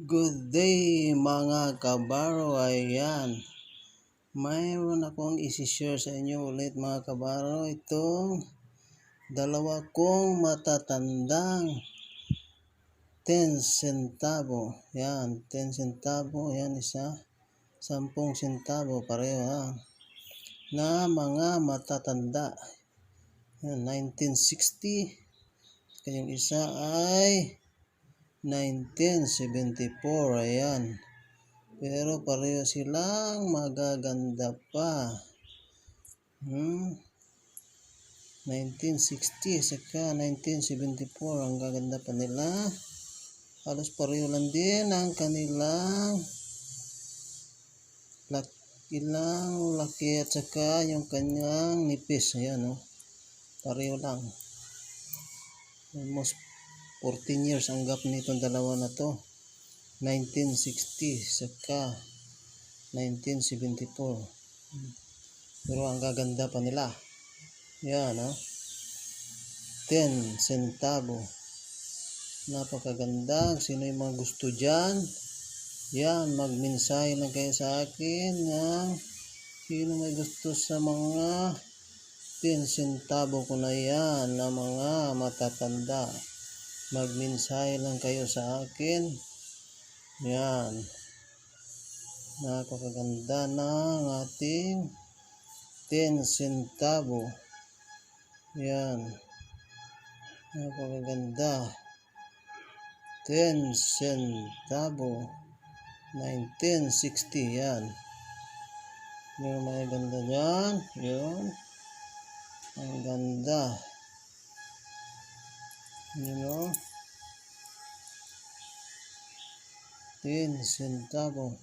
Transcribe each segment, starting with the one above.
Good day mga kabaro, ayan. Mayroon akong isi-share sa inyo ulit mga kabaro. Itong dalawa kong matatandang 10 centavo. Yan, 10 centavo. Yan isa. 10 centavo pareho ha. Na mga matatanda. Yan, 1960. Kayong isa ay 1974, ayan. Pero pareho silang magaganda pa. Hmm? 1960 saka 1974 ang gaganda pa nila. Halos pareho lang din ang kanilang lak ilang laki at saka yung kanyang nipis. Ayan, oh. Pareho lang. Almost 14 years ang gap nitong dalawa na to. 1960 saka 1974 pero ang gaganda pa nila. Yan oh 10 centavo. Napakaganda. Sino yung mga gusto dyan? Yan magmensahe lang kayo sa akin na sino may gusto sa mga 10 centavo ko na yan na mga matatanda magmensahe lang kayo sa akin. Yan. Napakaganda ng ating 10 centavo. Yan. Napakaganda. 10 centavo. 1960. Yan. Yung mga ganda dyan. Yun. Ang ganda. You know? 10 centavo.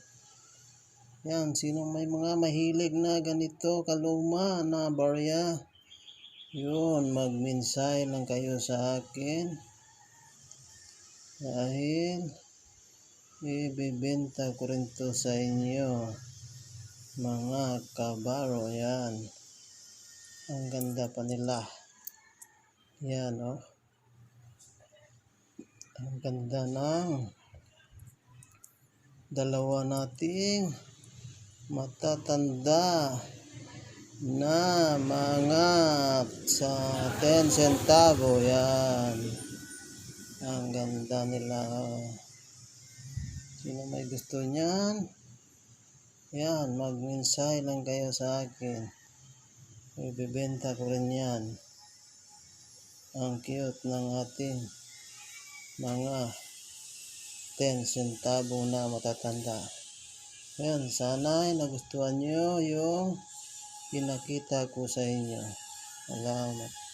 Yan, sino may mga mahilig na ganito kaluma na barya? Yun, magminsay lang kayo sa akin. Dahil ibibenta ko rin to sa inyo. Mga kabaro, yan. Ang ganda pa nila. Yan, oh. Ang ganda ng dalawa nating matatanda na mga sa 10 centavo. Yan. Ang ganda nila. Sino may gusto niyan? Yan mag-mensahe lang kayo sa akin. Ibibenta ko rin yan. Ang cute ng ating mga 10 centavo na matatanda. Yan, sana ay nagustuhan nyo yung pinakita ko sa inyo. Salamat.